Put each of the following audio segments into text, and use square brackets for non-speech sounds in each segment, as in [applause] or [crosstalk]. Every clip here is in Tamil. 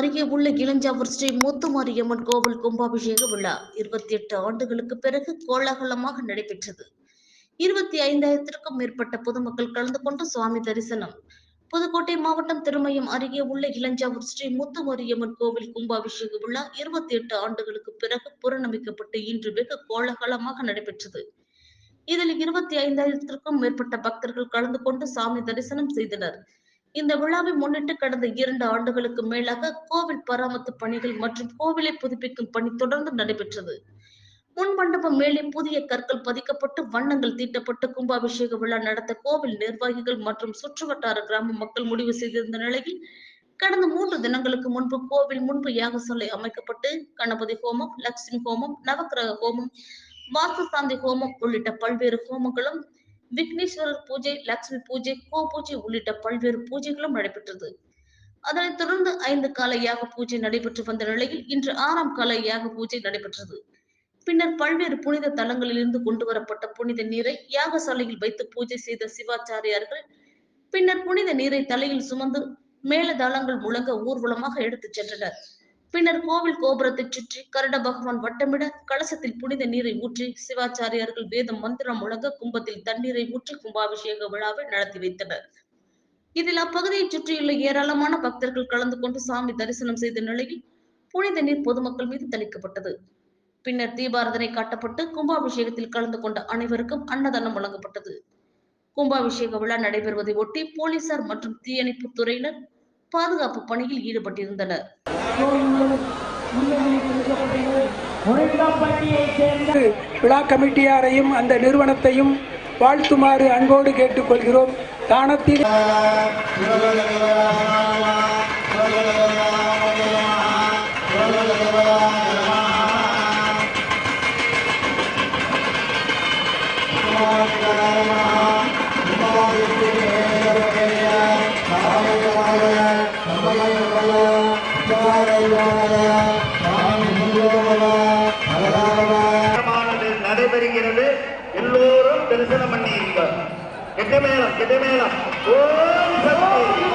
அருகே உள்ள இளஞ்சாவூர் ஸ்ரீ முத்துமாரியம்மன் கோவில் கும்பாபிஷேக விழா இருபத்தி எட்டு ஆண்டுகளுக்கு பிறகு கோலாகலமாக நடைபெற்றது. இருபத்தி ஐந்தாயிரத்திற்கும் மேற்பட்ட பொதுமக்கள் கலந்து கொண்டு சுவாமி தரிசனம். புதுக்கோட்டை மாவட்டம் திருமயம் அருகே உள்ள இளஞ்சாவூர் ஸ்ரீ முத்துமாரியம்மன் கோவில் கும்பாபிஷேக விழா இருபத்தி எட்டு ஆண்டுகளுக்கு பிறகு புறநமிக்கப்பட்டு இன்று வெகு கோலாகலமாக நடைபெற்றது. இதில் இருபத்தி ஐந்தாயிரத்திற்கும் மேற்பட்ட பக்தர்கள் கலந்து கொண்டு சாமி தரிசனம் செய்தனர். இந்த விழாவை முன்னிட்டு கடந்த இரண்டு ஆண்டுகளுக்கு மேலாக கோவில் பராமத்து பணிகள் மற்றும் கோவிலை புதுப்பிக்கும் பணி தொடர்ந்து நடைபெற்றது. முன் மண்டபம் மேலே புதிய கற்கள் பதிக்கப்பட்டு வண்ணங்கள் தீட்டப்பட்டு கும்பாபிஷேக விழா நடத்த கோவில் நிர்வாகிகள் மற்றும் சுற்றுவட்டார கிராம மக்கள் முடிவு செய்திருந்த நிலையில் கடந்த மூன்று தினங்களுக்கு முன்பு கோவில் முன்பு யாகசாலை அமைக்கப்பட்டு கணபதி ஹோமம் லக்ஷ்மி ஹோமம் நவக்கிரக ஹோமம் வாசசாந்தி சாந்தி ஹோமம் உள்ளிட்ட பல்வேறு ஹோமங்களும் விக்னேஸ்வரர் பூஜை லட்சுமி பூஜை கோ பூஜை உள்ளிட்ட பல்வேறு பூஜைகளும் நடைபெற்றது. அதனைத் தொடர்ந்து ஐந்து கால யாக பூஜை நடைபெற்று வந்த நிலையில் இன்று ஆறாம் கால யாக பூஜை நடைபெற்றது. பின்னர் பல்வேறு புனித தலங்களிலிருந்து கொண்டு வரப்பட்ட புனித நீரை யாகசாலையில் வைத்து பூஜை செய்த சிவாச்சாரியார்கள் பின்னர் புனித நீரை தலையில் சுமந்து மேலதாளங்கள் முழங்க ஊர்வலமாக எடுத்துச் சென்றனர். பின்னர் கோவில் கோபுரத்தை சுற்றி கருட பகவான் வட்டமிட கலசத்தில் புனித நீரை ஊற்றி சிவாச்சாரியார்கள் வேதம் மந்திரம் முழங்க கும்பத்தில் தண்ணீரை ஊற்றி கும்பாபிஷேக விழாவை நடத்தி வைத்தனர். இதில் அப்பகுதியை சுற்றியுள்ள ஏராளமான பக்தர்கள் கலந்து கொண்டு சாமி தரிசனம் செய்த நிலையில் புனித நீர் பொதுமக்கள் மீது தெளிக்கப்பட்டது. பின்னர் தீபாரதனை காட்டப்பட்டு கும்பாபிஷேகத்தில் கலந்து கொண்ட அனைவருக்கும் அன்னதானம் வழங்கப்பட்டது. கும்பாபிஷேக விழா நடைபெறுவதை ஒட்டி போலீசார் மற்றும் தீயணைப்பு துறையினர் பாதுகாப்பு பணியில் ஈடுபட்டிருந்தனர். விழா கமிட்டியாரையும் அந்த நிறுவனத்தையும் வாழ்த்துமாறு அன்போடு கேட்டுக்கொள்கிறோம். தானத்தில் தரிசனமானது [laughs] நடைபெறுகிறது. எல்லோரும் தரிசனம் பண்ணியிருங்க கெட்ட மேலம் கெட்ட மேலம் ஓம் சக்தி.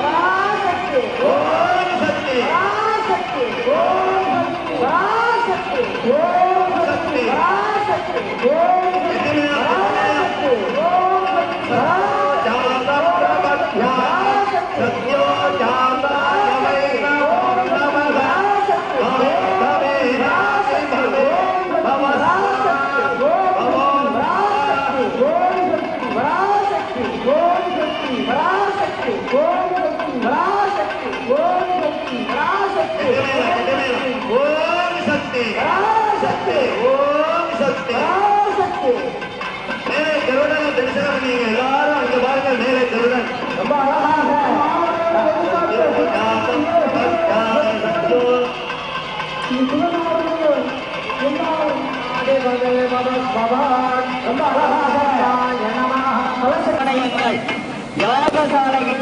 சக்தி. சக்தி. ஓம் சக்தி. மேலே கருடன் தரிசனம் பண்ணீங்க எல்லாரும் அங்க பாருங்க மேலே கருடன் ரொம்ப யாகசாலை